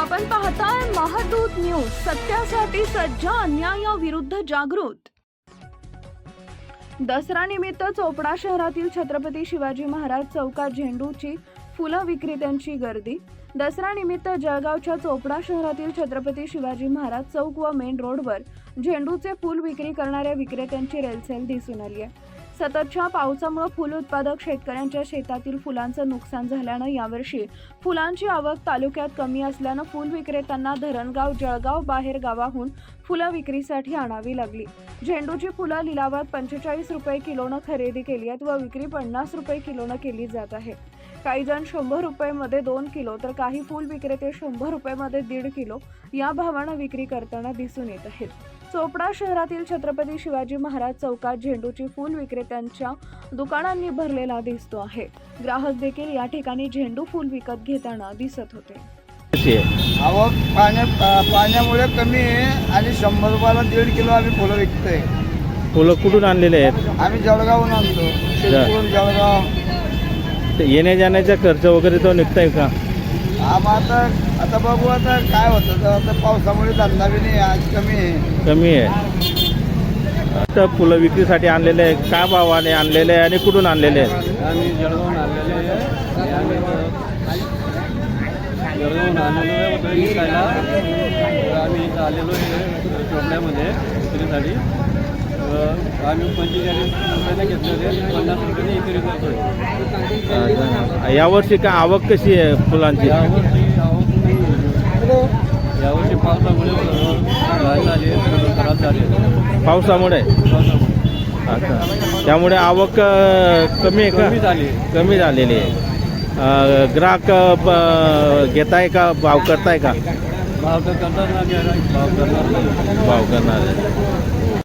आपण पाहताय महादूत न्यूज सत्यासाठी सज्ज अन्यायाविरुद्ध जागृत. दसरा निमित्त चोपडा शहरातील छत्रपती शिवाजी महाराज चौकात झेंडूची फुलं विक्रेत्यांची गर्दी. दसरा निमित्त जळगावच्या चोपडा शहरातील छत्रपती शिवाजी महाराज चौक व मेन रोडवर झेंडूचे फूल विक्री करणाऱ्या विक्रेत्यांची रेलसेल दिसून आली आहे. सततच्या पावसामुळे फुल उत्पादक शेतकऱ्यांच्या शेतातील फुलांचं नुकसान झाल्यानं यावर्षी फुलांची आवक तालुक्यात कमी असल्यानं फुल विक्रेत्यांना धरणगाव जळगाव बाहेर गावाहून फुलं विक्रीसाठी आणावी लागली. झेंडूची फुलं लिलावात पंचेचाळीस रुपये किलोनं खरेदी केली आहेत व विक्री पन्नास रुपये किलोनं केली जात आहे. काही जण शंभर रुपयेमध्ये दोन किलो तर काही फुल विक्रेते शंभर रुपयेमध्ये दीड किलो या भावानं विक्री करताना दिसून येत आहेत. चोपडा शहरातील छत्रपती शिवाजी महाराज चौकात झेंडूची फुल विक्रेत्यांच्या दुकानांनी भरलेला दिसतो आहे. ग्राहक देखील या ठिकाणी झेंडू फुल विकत घेताना दिसत होते. आवक पाण्या पाण्यामुळे कमी आहे आणि शंभर रुपयाला दीड किलो आम्ही फुलं विकतोय. फुलं कुठून आणलेले आहेत? आम्ही जळगावहून आणतो. जळगाव. येण्या जाण्याचा खर्च वगैरे तो निघताय का? आता आता बघू आता काय होतं. तर आता पावसामुळे धंदा बी नाही आज कमी आहे. कमी आहे. तर फुलं विक्रीसाठी आणलेले आहे काय भावाने आणलेले आहे आणि कुठून आणलेले आहेत? आम्ही जळगावून आलेले आहे. आणि आम्ही इथं जळगावून आलेलो आहे. होतं विकायला. तर आम्ही इथं आलेलो आहे चोपड्यामध्ये विक्रीसाठी. तर आम्ही पंचेचाळीस रुपयाने घेतले होते पन्नास रुपयाने विक्री करतोय. यावर्षी काय आवक कशी आहे फुलांची? यावर्षी आवक नाही. आहे. यावर्षी पावसामुळे घाण झाली खराब झाली पावसामुळे पावसामुळे? अच्छा. त्यामुळे आवक अ, कमी आहे कमी का झाली कमी झालेली आहे. अ, ग्राहक अ, ब- घेताय का? भाव करताय का? भाव तर गिऱ्हाईक, भाव करणार नाही. भाव करणार आहे